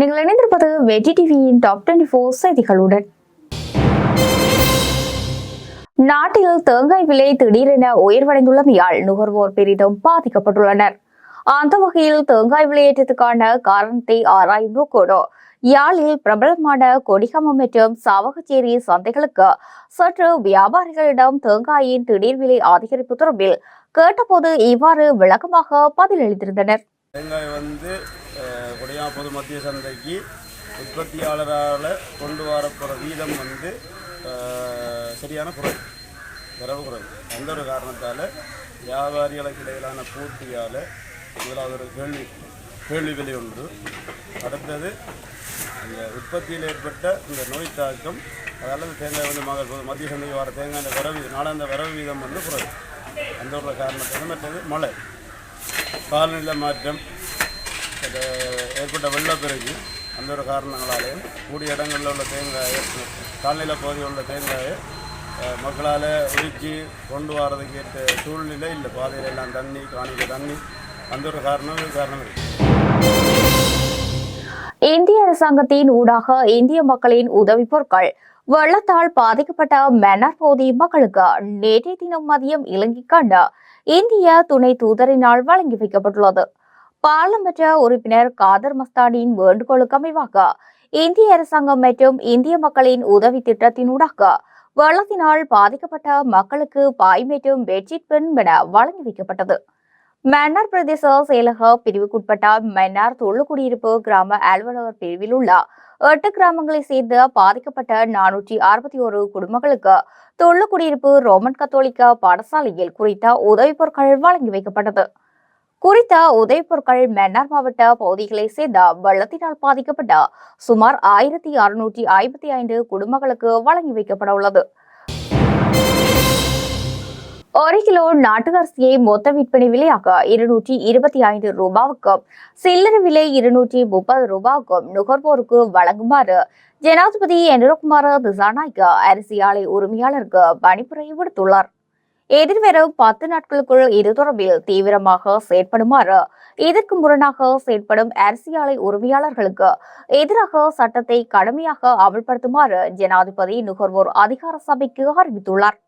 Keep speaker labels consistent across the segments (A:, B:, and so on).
A: நீங்கள் இணைந்திருப்பது வெற்றி டிவியின் டாப் டுவெண்டி ஃபோர் செய்திகளுடன். நாட்டில் தேங்காய் விலை திடீரென உயர்வடைந்துள்ளமையால் நுகர்வோர் பெரிதும் பாதிக்கப்பட்டுள்ளனர். அந்த வகையில் தேங்காய் விலையேற்றத்துக்கான காரணத்தை ஆராயும் நோக்கோடு யாழில் பிரபலமான கொடிகமம் மற்றும் சாவகச்சேரி சந்தைகளுக்கு சற்று வியாபாரிகளிடம் தேங்காயின் திடீர் விலை அதிகரிப்பு தொடர்பில் கேட்டபோது இவ்வாறு விளக்கமாக பதிலளித்திருந்தனர்.
B: தேங்காய் வந்து கொடியா பொது மத்திய சந்தைக்கு உற்பத்தியாளரால் கொண்டு வரப்போகிற வீதம் வந்து சரியான குறைவு விரவு குறைவு. அந்த ஒரு காரணத்தால்? வியாபாரிகளுக்கு இடையிலான போட்டியால் முதலாவது ஒரு கேள்வி கேள்வி விலை ஒன்று. அடுத்தது இந்த உற்பத்தியில் ஏற்பட்ட இந்த நோய் தாக்கம் அதால் தேங்காய் வந்து மகள் மத்திய சந்தைக்கு வர தேங்காய் விரவு நாளாந்த விரவு வீதம் வந்து குறைவு. அந்த ஒரு காரணத்தால் மற்றது மழை. காலநிலை மாற்றம் ஏற்பட்ட வெள்ளப்பெருக்கு அந்த ஒரு காரணங்களாலேயும் கூடிய இடங்களில் உள்ள தேங்காயை காலநிலை பகுதியில் உள்ள தேங்காயை மக்களால் உரிச்சு கொண்டு வரதுக்கு ஏற்ற சூழ்நிலை இல்லை. பாதையில் எல்லாம் தண்ணி காணிக்க தண்ணி அந்த ஒரு காரணம் இது காரணம் இருக்குது
A: இந்திய அரசாங்கத்தின் ஊடாக இந்திய மக்களின் உதவி பொருட்கள். வெள்ளத்தால் பாதிக்கப்பட்ட மன்னர் பகுதி மக்களுக்கு நேற்றைய தினம் மதியம் இலங்கை இலங்கைக்கான இந்திய துணை தூதரினால் வழங்கி வைக்கப்பட்டுள்ளது. பாராளுமன்ற உறுப்பினர் காதர் மஸ்தானின் வேண்டுகோளுக்கு அமைவாக. இந்திய அரசாங்கம் மற்றும் இந்திய மக்களின் உதவி திட்டத்தினூடாக வெள்ளத்தினால் பாதிக்கப்பட்ட மக்களுக்கு பாய் மற்றும் பெட்ஷீட் பெண் என வழங்கி வைக்கப்பட்டது. மன்னார் பிரதேச செயலக பிரிவுக்குட்பட்ட மன்னார் தொழுக்குடியிருப்பு கிராம அலுவலர் பிரிவில் உள்ள எட்டு கிராமங்களை சேர்ந்த பாதிக்கப்பட்ட நானூற்றி அறுபத்தி ஒரு குடும்பங்களுக்கு தொழுக்குடியிருப்பு ரோமன் கத்தோலிக்க பாடசாலையில் குறித்த உதவிப் பொருட்கள் வழங்கி வைக்கப்பட்டது. குறித்த உதய்பொருட்கள் மன்னார் மாவட்ட பகுதிகளை சேர்ந்த வெள்ளத்தினால் பாதிக்கப்பட்ட சுமார் ஆயிரத்தி அறுநூற்றி ஐம்பத்தி ஐந்து குடும்பங்களுக்கு வழங்கி வைக்கப்பட உள்ளது. ஒரு கிலோ நாட்டு அரிசியை மொத்த விற்பனை விலையாக இருநூற்றி இருபத்தி ஐந்து ரூபாவுக்கும் சில்லறை விலை இருநூற்றி முப்பது ரூபாவுக்கும் நுகர்வோருக்கு வழங்குமாறு ஜனாதிபதி என்ரோகுமார திசாநாயக்க அரிசி ஆலை உரிமையாளருக்கு பணிப்புரை விடுத்துள்ளார். எதிர்வரும் பத்து நாட்களுக்குள் இது தொடர்பில் தீவிரமாக செயற்படுமாறு இதற்கு முரணாக செயற்படும் அரிசி ஆலை உரிமையாளர்களுக்கு எதிராக சட்டத்தை கடுமையாக அமல்படுத்துமாறு ஜனாதிபதி நுகர்வோர் அதிகார சபைக்கு அறிவித்துள்ளார்.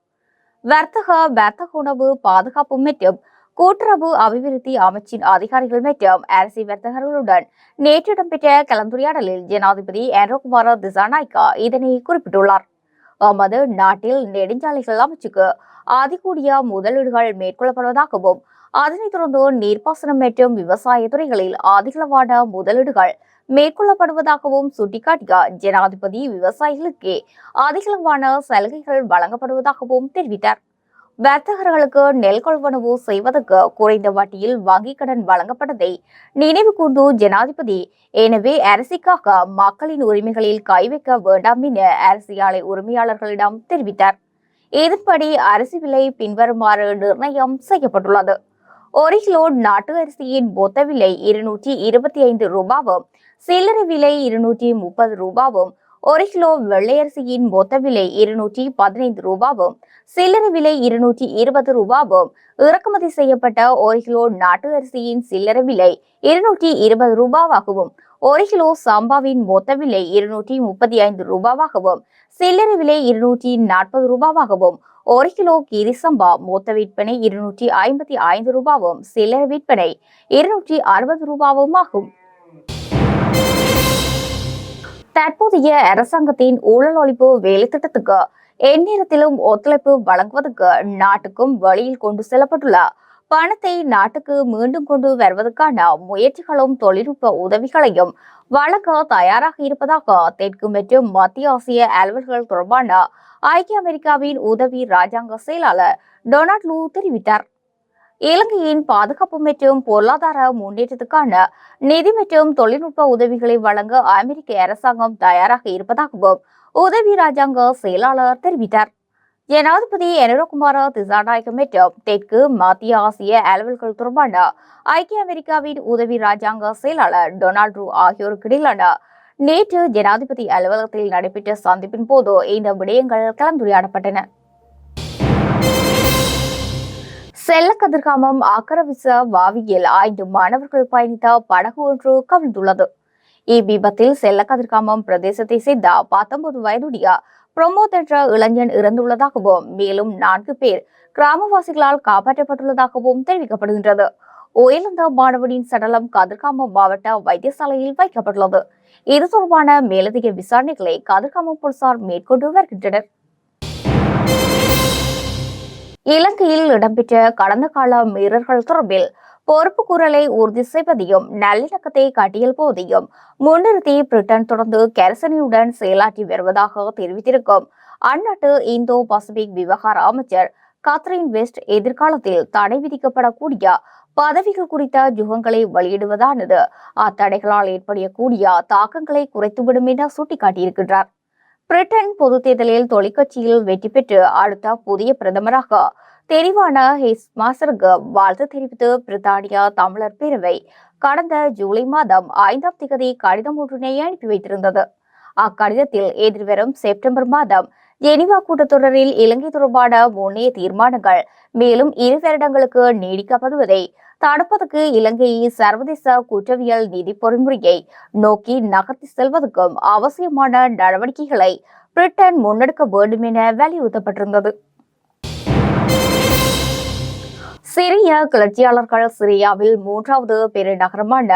A: வர்த்தக வர்த்தக உணவு பாதுகாப்பு மற்றும் கூட்டுறவு அபிவிருத்தி அமைச்சின் அதிகாரிகள் மற்றும் அரிசி வர்த்தகர்களுடன் நேற்று இடம்பெற்ற கலந்துரையாடலில் ஜனாதிபதி என்ரோகுமார திசாநாய்கா இதனை குறிப்பிட்டுள்ளார். எமது நாட்டில் நெடுஞ்சாலைகள் அமைச்சுக்கு அதிகூடிய முதலீடுகள் மேற்கொள்ளப்படுவதாகவும் அதனைத் தொடர்ந்து நீர்ப்பாசனம் மற்றும் விவசாய துறைகளில் அதிகளவான முதலீடுகள் மேற்கொள்ளப்படுவதாகவும் சுட்டிக்காட்டிய ஜனாதிபதி விவசாயிகளுக்கே அதிகளவான சலுகைகள் வழங்கப்படுவதாகவும் தெரிவித்தார். வர்த்தகர்களுக்கு நெல் கொள்வனவு செய்வதற்கு குறைந்த வட்டியில் வங்கிக் கடன் வழங்கப்பட்டதை நினைவு கூர்ந்து ஜனாதிபதி எனவே அரிசிக்காக மக்களின் உரிமைகளில் கை வைக்க வேண்டாம் என அரிசி உரிமையாளர்களிடம் தெரிவித்தார். இதன்படி அரிசி விலை பின்வருமாறு நிர்ணயம் செய்யப்பட்டுள்ளது? ஒரு கிலோ நாட்டு அரிசியின் மொத்த விலை இருநூற்றி இருபத்தி ஐந்து ரூபாவும் சில்லறை விலை இருநூற்றி முப்பது ரூபாவும் ஒரு கிலோ வெள்ளையரிசியின் மொத்த விலை இருநூற்றி பதினைந்து ரூபாவும் சில்லறை விலை இருநூற்றி இருபது ரூபாவும் இறக்குமதி செய்யப்பட்ட ஒரு கிலோ நாட்டு அரிசியின் சில்லறை விலை இருநூற்றி இருபது ரூபாவாகவும் ஒரு கிலோ சாம்பாவின் மொத்த விலை இருநூற்றி முப்பத்தி ஐந்து ரூபாவாகவும் சில்லறை விலை இருநூற்றி நாற்பது ரூபாவாகவும் ஒரு கிலோ கீரி சம்பா மொத்த விற்பனை இருநூற்றி ஐம்பத்தி ஐந்து ரூபாவும் சில்லறை விற்பனை இருநூற்றி அறுபது ரூபாவும் ஆகும் தற்போதைய அரசாங்கத்தின் ஊழல் ஒழிப்பு வேலைத்திட்டத்துக்கு எந்நேரத்திலும் ஒத்துழைப்பு வழங்குவதற்கு நாட்டுக்கும் வழியில் கொண்டு செல்லப்பட்டுள்ள பணத்தை நாட்டுக்கு மீண்டும் கொண்டு வருவதற்கான முயற்சிகளும் தொழில்நுட்ப உதவிகளையும் வழங்க தயாராக இருப்பதாக தெற்கு மற்றும் மத்திய ஆசிய அலுவல்கள் தொடர்பான ஐக்கிய அமெரிக்காவின் உதவி ராஜாங்க செயலாளர் டொனால்ட் லூ தெரிவித்தார். இலங்கையின் பாதுகாப்பு மற்றும் பொருளாதார முன்னேற்றத்துக்கான நிதி மற்றும் தொழில்நுட்ப உதவிகளை வழங்க அமெரிக்க அரசாங்கம் தயாராக இருப்பதாகவும் உதவி ராஜாங்க செயலாளர் தெரிவித்தார். ஜனாதிபதி எனரோகுமார திசாநாயக்க மற்றும் தெற்கு மத்திய ஆசிய அலுவல்கள் தொடர்பான ஐக்கிய அமெரிக்காவின் உதவி ராஜாங்க செயலாளர் டொனால்ட் ரூ ஆகியோருக்கு இடையிலான நேற்று ஜனாதிபதி அலுவலகத்தில் நடைபெற்ற சந்திப்பின் போது இந்த விடயங்கள் கலந்துரையாடப்பட்டன. செல்லக்கதிர்காமம் அக்கரவிச வாவியில் ஐந்து மாணவர்கள் பயணித்த படகு ஒன்று கவிழ்ந்துள்ளது. இவ்விபத்தில் செல்லக்கதிர்காமம் பிரதேசத்தை சேர்ந்த பத்தொன்பது வயதுடைய பிரமோத் என்ற இளைஞன் இறந்துள்ளதாகவும் மேலும் நான்கு பேர் கிராமவாசிகளால் காப்பாற்றப்பட்டுள்ளதாகவும் தெரிவிக்கப்படுகின்றது. உயிரிழந்த மாணவனின் சடலம் கதிர்காமம் மாவட்ட வைத்தியசாலையில் வைக்கப்பட்டுள்ளது. இது தொடர்பான மேலதிக விசாரணைகளை கதிர்காமம் போலீசார் மேற்கொண்டு வருகின்றனர். இலங்கையில் இடம்பெற்ற கடந்த கால மீறல்கள் தொடர்பில் பொறுப்பு குரலை உறுதி செய்வதையும் நல்லிணக்கத்தை காட்டியல் போதையும் முன்னிறுத்தி பிரிட்டன் தொடர்ந்து கெரசனியுடன் செயலாற்றி வருவதாக தெரிவித்திருக்கும். அந்நாட்டு இந்தோ பசிபிக் விவகார அமைச்சர் காத்ரின் வெஸ்ட் எதிர்காலத்தில் தடை விதிக்கப்படக்கூடிய பதவிகள் குறித்த யுகங்களை வெளியிடுவதானது. அத்தடைகளால் ஏற்படக்கூடிய தாக்கங்களை குறைத்துவிடும் என சுட்டிக்காட்டியிருக்கின்றார். பிரிட்டன் பொதுத் தேர்தலில் தொலைக்காட்சியில் வெற்றி பெற்று அடுத்த புதிய பிரதமராக தெரிவான ஹிஸ் மாசருக்கு வாழ்த்து தெரிவித்து பிரித்தானியா தமிழர் பேரவை கடந்த ஜூலை மாதம் ஐந்தாம் திகதி கடிதம் ஒன்றினை அனுப்பி வைத்திருந்தது. அக்கடிதத்தில் எதிர்வரும் செப்டம்பர் மாதம் ஜெனிவா கூட்டத்தொடரில் இலங்கை தொடர்பான முன்னைய தீர்மானங்கள் மேலும் இரு வருடங்களுக்கு நீடிக்கப்படுவதை தடுப்பதற்கு இலங்கையை சர்வதேச குற்றவியல் நீதி பொறிமுறையை நோக்கி நகர்த்தி செல்வதற்கும் அவசியமான நடவடிக்கைகளை பிரிட்டன் முன்னெடுக்க வேண்டும் என வலியுறுத்தப்பட்டிருந்தது. சிரிய கிளர்ச்சியாளர்கள் சிரியாவில் மூன்றாவது பெருநகரமான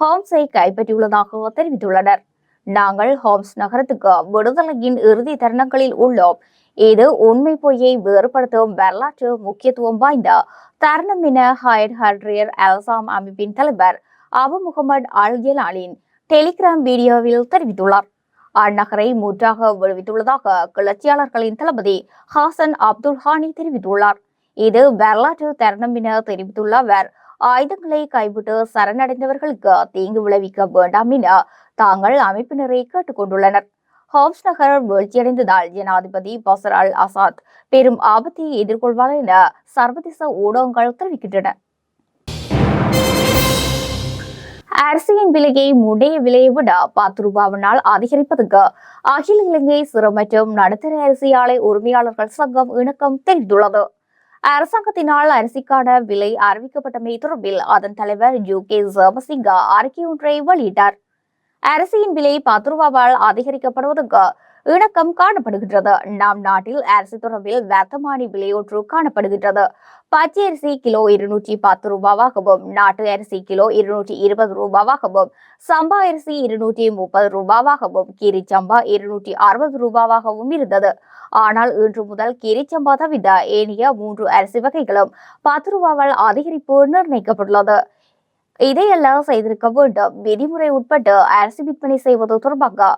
A: ஹோம்ஸை கைப்பற்றியுள்ளதாக தெரிவித்துள்ளனர். நாங்கள் ஹோம்ஸ் நகரத்துக்கு விடுதலையின் இறுதி தருணங்களில் உள்ளோம். இது உண்மை பொய்யை வேறுபடுத்தும் வரலாற்று முக்கியத்துவம் வாய்ந்த தருணம் என ஹயட் ஹர்ரியர் அல்சாம் அமைப்பின் தலைவர் அபு முகமது அல் ஜலாலின் டெலிகிராம் வீடியோவில் தெரிவித்துள்ளார். அந்நகரை முற்றாக விடுவித்துள்ளதாக கிளர்ச்சியாளர்களின் தளபதி ஹாசன் அப்துல் ஹானி தெரிவித்துள்ளார். இது வரலாற்று தருணம் என தெரிவித்துள்ள அவர் ஆயுதங்களை கைவிட்டு சரணடைந்தவர்களுக்கு தீங்கு விளைவிக்க வேண்டாம் என தாங்கள் அமைப்பினரை கேட்டுக்கொண்டுள்ளனர். ஹோம்ஸ் நகர் வீழ்ச்சியடைந்ததால் ஜனாதிபதி பசர் அல் அசாத் பெரும் ஆபத்தை எதிர்கொள்வார் என சர்வதேச ஊடகங்கள் தெரிவிக்கின்றன. அரிசியின் விலையை முந்தைய விலையை விட பத்து ரூபாவினால் அதிகரிப்பதற்கு அகில இலங்கை சிறு மற்றும் நடுத்தர அரிசி ஆலை உரிமையாளர்கள் சங்கம் இணக்கம் தெரிவித்துள்ளது அரசாங்கத்தினால் அரிசிக்கான விலை அறிவிக்கப்பட்டமை தொடர்பில் அதன் தலைவர் யூ கே ஜமசிங்கா அறிக்கை ஒன்றை வெளியிட்டார். அரிசியின் விலை பத்து ரூபாவால் அதிகரிக்கப்படுவதற்கு இணக்கம் காணப்படுகின்றது. நம் நாட்டில் அரிசி தொடர்பில் வர்த்தமானி விலையொற்று காணப்படுகின்றது. பச்சை அரிசி கிலோ இருநூற்றி பத்து ரூபாவாகவும் நாட்டு அரிசி கிலோ இருநூற்றி இருபது ரூபாவாகவும் சம்பா அரிசி இருநூற்றி முப்பது ரூபாவாகவும் கீரிச்சம்பா இருநூற்றி அறுபது ரூபாவாகவும் இருந்தது. ஆனால் இன்று முதல் கீரிச்சம்பா தவிர ஏனைய மூன்று அரிசி வகைகளும் பத்து ரூபாவால் அதிகரிப்பு நிர்ணயிக்கப்பட்டுள்ளது. இதையெல்லாம் செய்திருக்க வேண்டும் விதிமுறை உட்பட்டு அரசு விற்பனை செய்வது தொடர்பாக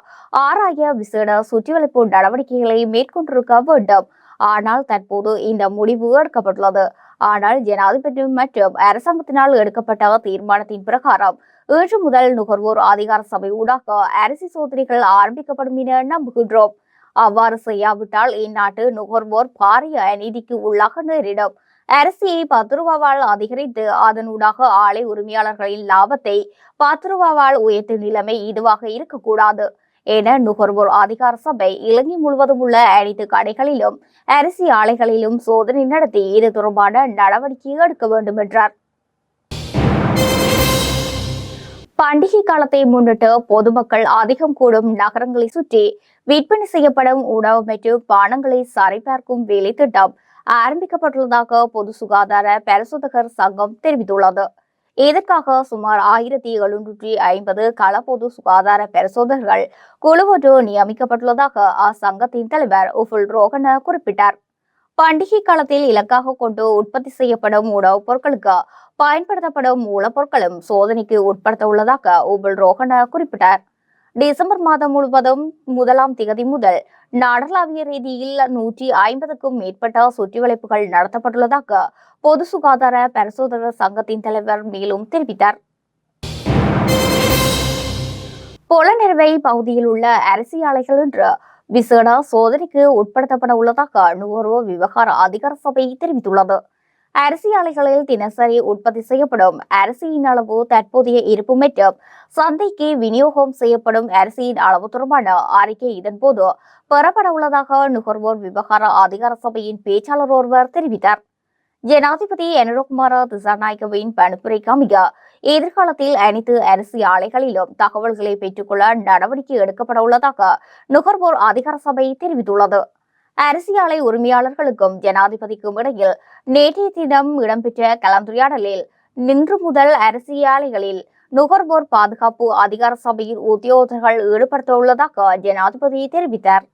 A: ஆராய விசேட சுற்றிவளைப்பு நடவடிக்கைகளை மேற்கொண்டிருக்க வேண்டும் ஆனால் தற்போது இந்த முடிவு எடுக்கப்பட்டுள்ளது. ஆனால் ஜனாதிபதி மற்றும் அரசாங்கத்தினால் எடுக்கப்பட்ட தீர்மானத்தின் பிரகாரம் இன்று முதல் நுகர்வோர் அதிகார சபை ஊடாக அரிசி சோதனைகள் ஆரம்பிக்கப்படும் என நம்புகின்றோம். அவ்வாறு செய்யாவிட்டால் இந்நாட்டு நுகர்வோர் பாரிய அநீதிக்கு உள்ளாக நேரிடும். அரிசியை பத்து ரூபாவால் அதிகரித்து அதனூடாக ஆலை உரிமையாளர்களின் லாபத்தை பத்து ரூபாவால் உயர்த்தும் நிலைமை இதுவாக இருக்கக்கூடாது என நுகர்வோர் அதிகார சபை இலங்கை முழுவதும் உள்ள அனைத்து கடைகளிலும் அரிசி ஆலைகளிலும் சோதனை நடத்தி இது தொடர்பான நடவடிக்கை எடுக்க வேண்டும் என்றார். பண்டிகை காலத்தை முன்னிட்டு பொதுமக்கள் அதிகம் கூடும் நகரங்களை சுற்றி விற்பனை செய்யப்படும் உணவு மற்றும் பானங்களை சரிபார்க்கும் வேலை திட்டம் ஆரம்பிக்கப்பட்டுள்ளதாக பொது சுகாதார பரிசோதகர் சங்கம் தெரிவித்துள்ளது. இதற்காக சுமார் ஆயிரத்தி எழுநூற்றி ஐம்பது கள பொது சுகாதார பரிசோதகர்கள் குழு ஒன்று நியமிக்கப்பட்டுள்ளதாக அச்சங்கத்தின் தலைவர் உஃபுல் ரோகன குறிப்பிட்டார். பண்டிகை காலத்தில் இலக்காக கொண்டு உற்பத்தி செய்யப்படும் உணவுப் பொருட்களுக்கு பயன்படுத்தப்படும் மூலப்பொருட்களும் சோதனைக்கு உட்படுத்த உள்ளதாக உபுல் ரோகன குறிப்பிட்டார். டிசம்பர் மாதம் முழுவதும் முதலாம் திகதி முதல் நாடளாவிய ரீதியில் நூற்றி ஐம்பதுக்கும் மேற்பட்ட சுற்றிவளைப்புகள் நடத்தப்பட்டுள்ளதாக பொது சுகாதார பரிசோதகர் சங்கத்தின் தலைவர் மேலும் தெரிவித்தார். பொலனெருவை பகுதியில் உள்ள அரிசி ஆலைகள் என்று விசேட சோதனைக்கு உட்படுத்தப்பட உள்ளதாக நுகர்வோர் விவகார அதிகார சபை தெரிவித்துள்ளது. அரிசி ஆலைகளில் தினசரி உற்பத்தி செய்யப்படும். அரிசியின் அளவு தற்போதைய இருப்பு மற்றும் சந்தைக்கு விநியோகம் செய்யப்படும் அரிசியின் அளவு தொடர்பான அறிக்கை இதன்போது பெறப்பட உள்ளதாக நுகர்வோர் விவகார அதிகார சபையின் பேச்சாளர் ஒருவர் தெரிவித்தார். ஜனாதிபதி என்ரோகுமார திசாநாயகவின் பணிப்புரைக்கு அமைய எதிர்காலத்தில் அனைத்து அரிசி ஆலைகளிலும் தகவல்களை பெற்றுக்கொள்ள நடவடிக்கை எடுக்கப்பட உள்ளதாக நுகர்வோர் அதிகார சபை தெரிவித்துள்ளது. அரிசி ஆலை உரிமையாளர்களுக்கும் ஜனாதிபதிக்கும் இடையில் நேற்றைய தினம் இடம்பெற்ற கலந்துரையாடலில் நின்று முதல் அரிசி ஆலைகளில் நுகர்வோர் பாதுகாப்பு அதிகார சபையில் உத்தியோகர்கள் ஈடுபடுத்த உள்ளதாக ஜனாதிபதி தெரிவித்தார்.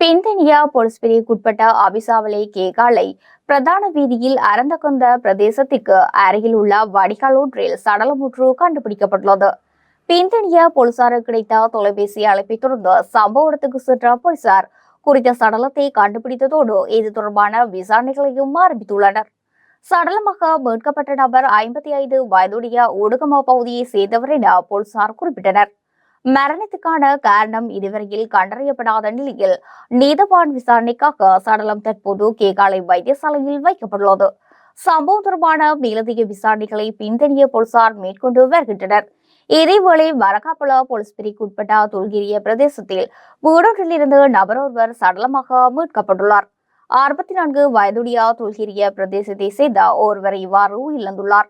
A: பிந்தனிய போலீஸ் பிரிவுக்குட்பட்ட அபிசாவளை கேகாலை பிரதான வீதியில் அரந்தகொந்த பிரதேசத்திற்கு அருகில் உள்ள வடிகால் ஒன்றில் சடலமுற்று கண்டுபிடிக்கப்பட்டுள்ளது. பின்தனிய போலீசாருக்கு கிடைத்த தொலைபேசி அழைப்பை தொடர்ந்து சம்பவ இடத்துக்கு சென்ற போலீசார் குறித்த சடலத்தை கண்டுபிடித்ததோடு இது தொடர்பான விசாரணைகளையும் ஆரம்பித்துள்ளனர். சடலமாக மீட்கப்பட்ட நபர் ஐம்பத்தி ஐந்து வயதுடைய ஒடுகமா பகுதியை சேர்ந்தவர் என போலீசார் குறிப்பிட்டனர். மரணத்துக்கான காரணம் இதுவரையில் கண்டறியப்படாத நிலையில் நீதவான் விசாரணைக்காக சடலம் தற்போது கேகாலை வைத்தியசாலையில் வைக்கப்பட்டுள்ளது. சம்பவம் தொடர்பான மேலதிக விசாரணைகளை பின்தணிய போலீசார் மேற்கொண்டு வருகின்றனர். இதேவேளை வரகாப்புல போலீஸ் பிரிவுக்குட்பட்ட தொல்கிரிய பிரதேசத்தில் வீடொன்றிலிருந்து நபர் ஒருவர் சடலமாக மீட்கப்பட்டுள்ளார். அறுபத்தி நான்கு வயதுடைய தொல்கிரிய பிரதேசத்தை சேர்ந்த ஒருவர் இவ்வாறு இழந்துள்ளார்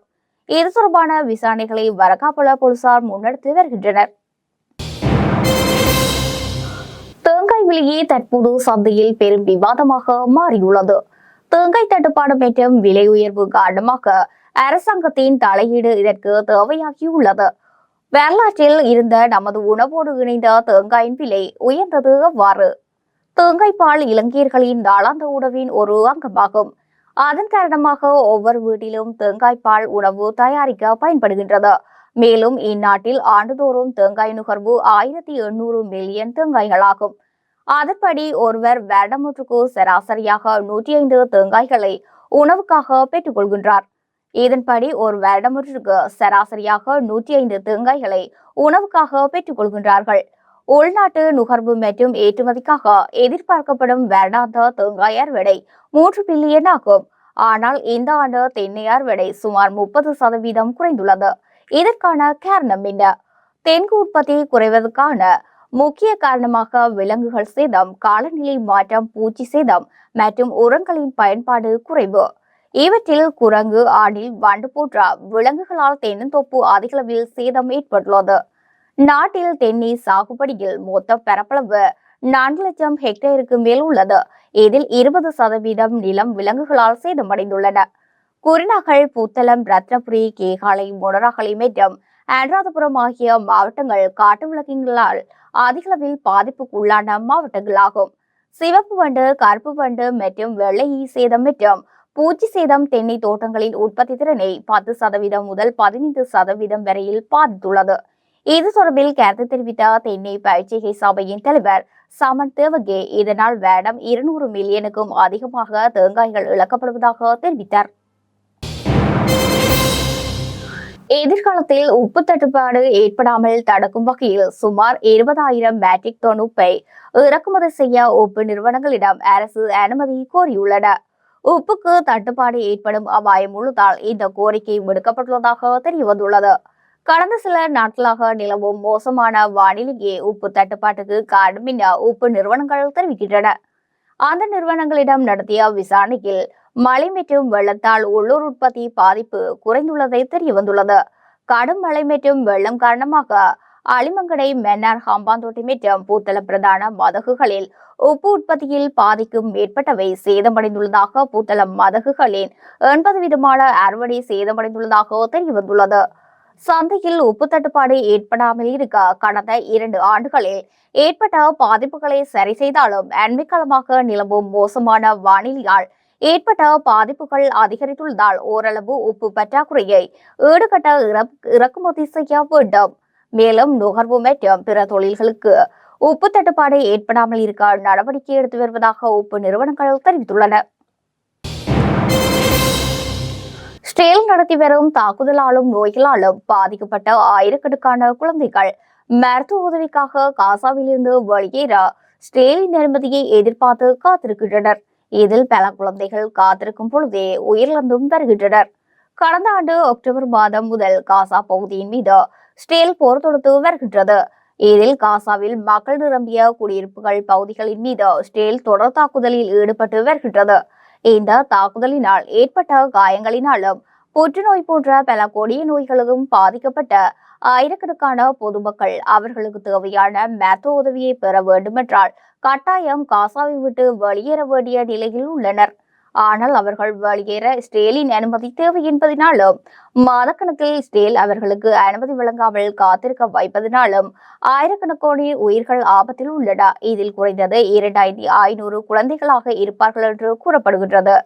A: இது தொடர்பான விசாரணைகளை வரகாப்புல போலீசார் முன்னெடுத்து வருகின்றனர். தேங்காய் விலையே தற்போது சந்தையில் பெரும் விவாதமாக மாறியுள்ளது. தேங்காய் தட்டுப்பாடு மற்றும் விலை உயர்வு காரணமாக அரசாங்கத்தின் தலையீடு இதற்கு தேவையாகியுள்ளது. வரலாற்றில் இருந்த நமது உணவோடு இணைந்த தேங்காயின் விலை உயர்ந்தது அவ்வாறு தேங்காய் பால் இலங்கையர்களின் நாளாந்த உணவின் ஒரு அங்கமாகும். அதன் காரணமாக ஒவ்வொரு வீட்டிலும் தேங்காய் பால் உணவு தயாரிக்க பயன்படுகின்றது. மேலும் இந்நாட்டில் ஆண்டுதோறும் தேங்காய் நுகர்வு ஆயிரத்தி எண்ணூறு மில்லியன் தேங்காய்களாகும். அதன்படி ஒருவர் வருடமொன்றுக்கு சராசரியாக நூற்றி ஐந்து தேங்காய்களை உணவுக்காக பெற்றுக்கொள்கின்றார் இதன்படி ஒரு வருடமொன்றுக்கு சராசரியாக நூற்றி ஐந்து தேங்காய்களை உணவுக்காக பெற்றுக்கொள்கின்றார்கள். உள்நாட்டு நுகர்வு மற்றும் ஏற்றுமதிக்காக எதிர்பார்க்கப்படும் வருடாந்த தேங்காய் அறுவடை மூன்று பில்லியன் ஆகும். ஆனால் இந்த ஆண்டு தென்னை அறுவடை சுமார் முப்பது சதவீதம் குறைந்துள்ளது. இதற்கான காரணம் என்ன? தென்கு உற்பத்தி குறைவதற்கான முக்கிய காரணமாக விலங்குகள் சேதம் காலநிலை மாற்றம் பூச்சி சேதம் மற்றும் உரங்களின் பயன்பாடு குறைவு. இவற்றில் குரங்கு ஆடில் வண்டு போன்ற விலங்குகளால் தென்னந்தோப்பு அதிகளவில் சேதம் ஏற்பட்டுள்ளது. நாட்டில் தென்னை சாகுபடியில் மொத்த பரப்பளவு நான்கு லட்சம் ஹெக்டேருக்கு மேல் உள்ளது. இதில் இருபது சதவீதம் நிலம் விலங்குகளால் சேதமடைந்துள்ளன. குருநகல் புத்தளம் ரத்னபுரி கேகாலை மொனராகலை மற்றும் அனுராதபுரம் ஆகிய மாவட்டங்கள் காட்டு விலங்குகளால் அதிகளவில் பாதிப்புக்குள்ளான மாவட்டங்களாகும். சிவப்பு வண்டு கருப்பு வண்டு மற்றும் வெள்ளை சேதம் மற்றும் பூச்சி சேதம் தென்னை தோட்டங்களின் உற்பத்தி திறனை பத்து சதவீதம் முதல் பதினைந்து சதவீதம் வரையில் பாதித்துள்ளது இது தொடர்பில் கருத்து தெரிவித்த தென்னை பயிற்சிகை சபையின் தலைவர் சமன் தேவகே இதனால் வேடம் இருநூறு மில்லியனுக்கும் அதிகமாக தேங்காய்கள் இழக்கப்படுவதாக தெரிவித்தார். எதிர்காலத்தில் உப்பு தட்டுப்பாடு ஏற்படாமல் தடுக்கும் வகையில் சுமார் இருபதாயிரம் மேட்ரிக் டன் உப்பை இறக்குமதி செய்ய உப்பு நிறுவனங்களிடம் அரசு அனுமதி கோரியுள்ளன உப்புக்கு தட்டுப்பாடு ஏற்படும் அபாயம் உள்ளதால் இந்த கோரிக்கை விடுக்கப்பட்டுள்ளதாக தெரியவந்துள்ளது. கடந்த சில நாட்களாக நிலவும் மோசமான வானிலையே உப்பு தட்டுப்பாட்டுக்கு காரணம் என உப்பு நிறுவனங்கள் தெரிவிக்கின்றன. அந்த நிறுவனங்களிடம் நடத்திய விசாரணையில் மழை மற்றும் வெள்ளத்தால் உள்ளூர் உற்பத்தி பாதிப்பு குறைந்துள்ளதை தெரியவந்துள்ளது. கடும் மழை மற்றும் வெள்ளம் காரணமாக அலிமங்கடை மன்னார் ஹம்பாந்தோட்டை மற்றும் பூத்தள பிரதான மதகுகளில். உப்பு உற்பத்தியில் பாதிக்கும் மேற்பட்டவை சேதமடைந்துள்ளதாக பூத்தளம் மதகுகளின் எண்பது விதமான அறுவடை சேதமடைந்துள்ளதாக தெரிய வந்துள்ளது சந்தையில் உப்பு தட்டுப்பாடு ஏற்படாமல் இருக்க கடந்த இரண்டு ஆண்டுகளில் ஏற்பட்ட பாதிப்புகளை சரி செய்தாலும் அண்மைக்காலமாக நிலவும் மோசமான வானிலையால் ஏற்பட்ட பாதிப்புகள் அதிகரித்துள்ளதால் ஓரளவு உப்பு பற்றாக்குறையை ஈடுகட்ட இறக்குமதி செய்ய வேண்டும். மேலும் நுகர்வு பிற தொழில்களுக்கு உப்பு தட்டுப்பாடு ஏற்படாமல் இருக்க நடவடிக்கை எடுத்து வருவதாக உப்பு நிறுவனங்கள் தெரிவித்துள்ளன. ஸ்டேல் நடத்தி வரும் தாக்குதலாலும் நோய்களாலும் பாதிக்கப்பட்ட ஆயிரக்கணக்கான குழந்தைகள் மருத்துவ உதவிக்காக காசாவிலிருந்து வெளியேற ஸ்டேலின் அனுமதியை எதிர்பார்த்து காத்திருக்கின்றனர். இதில் பல குழந்தைகள் காத்திருக்கும் பொழுதே உயிரிழந்தும் வருகின்றனர். கடந்த ஆண்டு அக்டோபர் மாதம் முதல் காசா பகுதியின் மீது ஸ்டேல் போர் தொடுத்து வருகின்றது. இதில் காசாவில் மக்கள் நிரம்பிய குடியிருப்புகள் பகுதிகளின் மீது ஸ்டேல் தொடர் தாக்குதலில் ஈடுபட்டு வருகின்றது. இந்த தாக்குதலினால் ஏற்பட்ட காயங்களினாலும் புற்றுநோய் போன்ற பல கொடிய நோய்களும் பாதிக்கப்பட்ட ஆயிரக்கணக்கான பொதுமக்கள் அவர்களுக்கு தேவையான மருத்துவ உதவியை பெற வேண்டுமென்றால் கட்டாயம் காசாவை விட்டு வெளியேற வேண்டிய நிலையில் உள்ளனர். ஆனால் அவர்கள் வெளியேற இஸ்ரேலின் அனுமதி தேவை என்பதனாலும் மாதக்கணக்கில் இஸ்ரேல் அவர்களுக்கு அனுமதி வழங்காமல் காத்திருக்க வைப்பதனாலும் ஆயிரக்கணக்கான உயிர்கள் ஆபத்தில் உள்ளன. இதில் குறைந்தது இரண்டாயிரத்தி ஐநூறு குழந்தைகளாக இருப்பார்கள் என்று கூறப்படுகின்றது.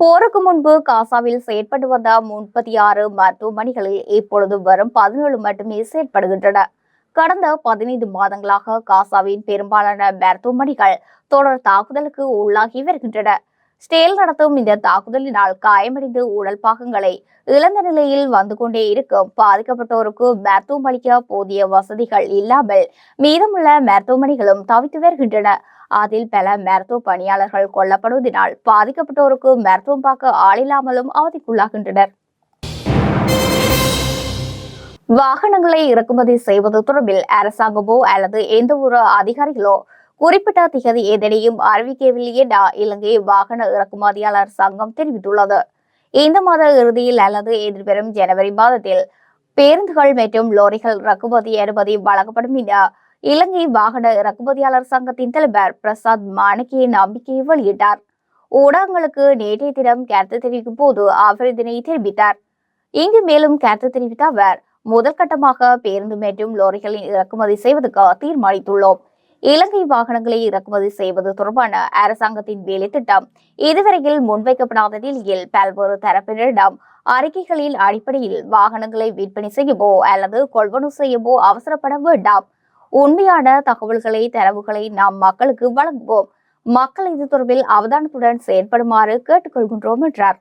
A: போருக்கு முன்பு காசாவில் செயற்பட்டு வந்த முப்பத்தி ஆறு மருத்துவமனைகளில் இப்பொழுது வரும் பதினேழு மட்டுமே செயற்படுகின்றன. கடந்த பதினைந்து மாதங்களாக காசாவின் பெரும்பாலான மருத்துவமனைகள் தொடர் தாக்குதலுக்கு உள்ளாகி வருகின்றன. ஸ்டேல் நடத்தும் இந்த தாக்குதலினால் காயமடைந்து உடல் பாகங்களை இழந்த நிலையில் வந்து கொண்டே இருக்கும் பாதிக்கப்பட்டோருக்கு மருத்துவம் அளிக்க போதிய வசதிகள் இல்லாமல் மீதமுள்ள மருத்துவமனைகளும் தவித்து வருகின்றன அதில் பல மருத்துவ பணியாளர்கள் கொல்லப்படுவதனால் பாதிக்கப்பட்டோருக்கு மருத்துவம் பார்க்க ஆளில்லாமலும் அவதிக்குள்ளாகின்றனர் வாகனங்களை இறக்குமதி செய்வது தொடர்பில் அரசாங்கமோ அல்லது எந்த ஒரு அதிகாரிகளோ குறிப்பிட்ட திகதி எதனையும் அறிவிக்கவில்லை என இலங்கை வாகன இறக்குமதியாளர் சங்கம் தெரிவித்துள்ளது. இந்த மாத இறுதியில் அல்லது எதிர்வரும் ஜனவரி மாதத்தில் பேருந்துகள் மற்றும் லோரிகள் இறக்குமதி அனுமதி வழங்கப்படும் என இலங்கை வாகன இறக்குமதியாளர் சங்கத்தின் தலைவர் பிரசாத் மாணிக்கே நம்பிக்கையை வெளியிட்டார். ஊடகங்களுக்கு நேற்றைய தினம் கருத்து தெரிவிக்கும் போது அவர் இதனை தெரிவித்தார். இங்கு மேலும் கருத்து தெரிவித்த அவர் முதல் கட்டமாக பேருந்து மற்றும் லோரிகளின் இறக்குமதி செய்வதற்கு தீர்மானித்துள்ளோம். இலங்கை வாகனங்களை இறக்குமதி செய்வது தொடர்பான அரசாங்கத்தின் வேலை திட்டம். இதுவரையில் முன்வைக்கப்படாத நிலையில் பல்வேறு தரப்பினரிடம் அறிக்கைகளின் அடிப்படையில் வாகனங்களை விற்பனை செய்யவோ அல்லது கொள்வனவு செய்யவோ அவசரப்பட வேண்டாம். உண்மையான தகவல்களை தரவுகளை நாம் மக்களுக்கு வழங்குவோம். மக்கள் இது தொடர்பில் அவதானத்துடன் செயற்படுமாறு கேட்டுக்கொள்கின்றோம் என்றார்.